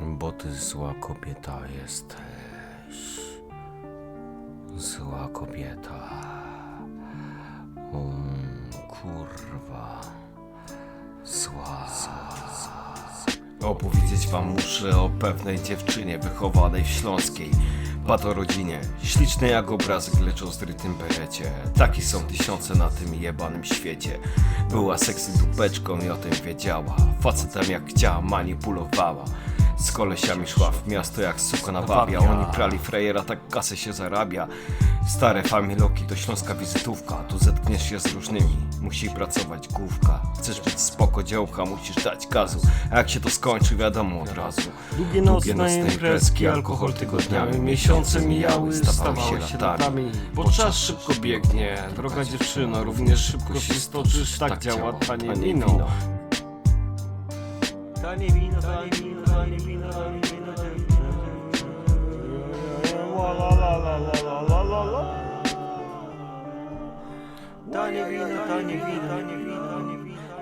Bo ty zła kobieta jesteś. Zła kobieta. Um, kurwa. Zła. Opowiedzieć wam muszę o pewnej dziewczynie wychowanej w Śląskiej patorodzinie. Ślicznej jak obrazek, lecz o zrytym berecie. Taki są tysiące na tym jebanym świecie. Była seksy dupeczką i o tym wiedziała. Facetem jak chciała manipulowała. Z kolesiami szła w miasto jak suka na wabia Oni prali frejera, tak kasę się zarabia. Stare familoki to śląska wizytówka. Tu zetkniesz się z różnymi Musi pracować główka. Chcesz być spoko dziołcha, musisz dać gazu. A jak się to skończy wiadomo od razu. Długie nocne imprezki, alkohol tygodniami Miesiące mijały, stawały się latami. Bo czas szybko biegnie, droga dziewczyno Również szybko się stoczysz, tak działa tanie wino Tanie wino, tanie wino, tanie wino,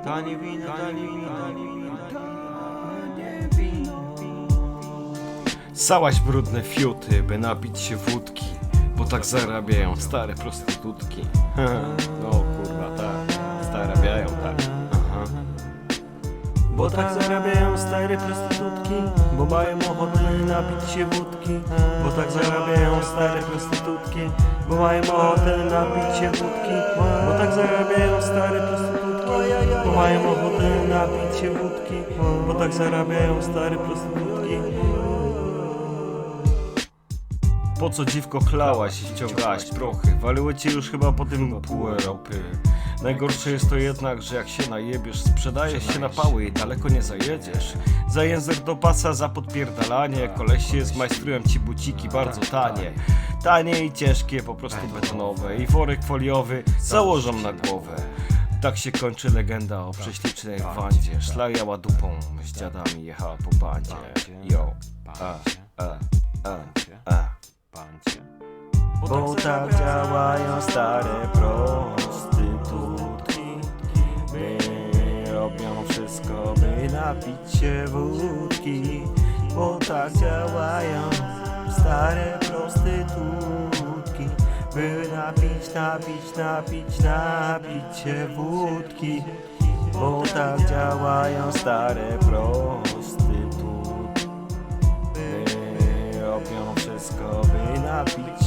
tanie wino, tanie wino. Wino, wino, wino, wino. Sałaś brudne fiuty, by napić się wódki, bo tak zarabiają stare prostytutki. no kurwa, tak, zarabiają tak. Bo tak zarabiają stare prostytutki Bo mają ochotę napić się wódki. Bo tak zarabiają stare prostytutki Bo mają ochotę napić się wódki. Bo tak zarabiają stare prostytutki Bo mają ochotę napić się wódki. Bo tak zarabiają stare prostytutki po co dziwko chlałaś i ściągałaś prochy? Waliły cię już chyba po tym pół Europy. Najgorsze jest to jednak, że jak się najebiesz, sprzedajesz się na pały i daleko nie zajedziesz. Za język do pasa, za podpierdalanie, kolesie zmajstrują ci buciki bardzo tanie. Tanie i ciężkie, po prostu betonowe i worek foliowy założą na głowę. Tak się kończy legenda o prześlicznej wandzie. Szlajała dupą, z dziadami jechała po bandzie. Yo, a, a, a, a. Bo tak działają stare prostytutki. My robią wszystko, by napić się wódki. Bo tak działają stare prostytutki. By napić, napić, napić, napić się wódki. Bo tak działają stare prostytutki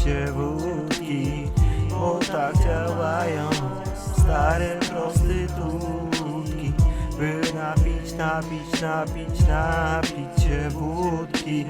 się wódki Bo tak działają stare prostytutki By napić, napić, napić, napić się wódki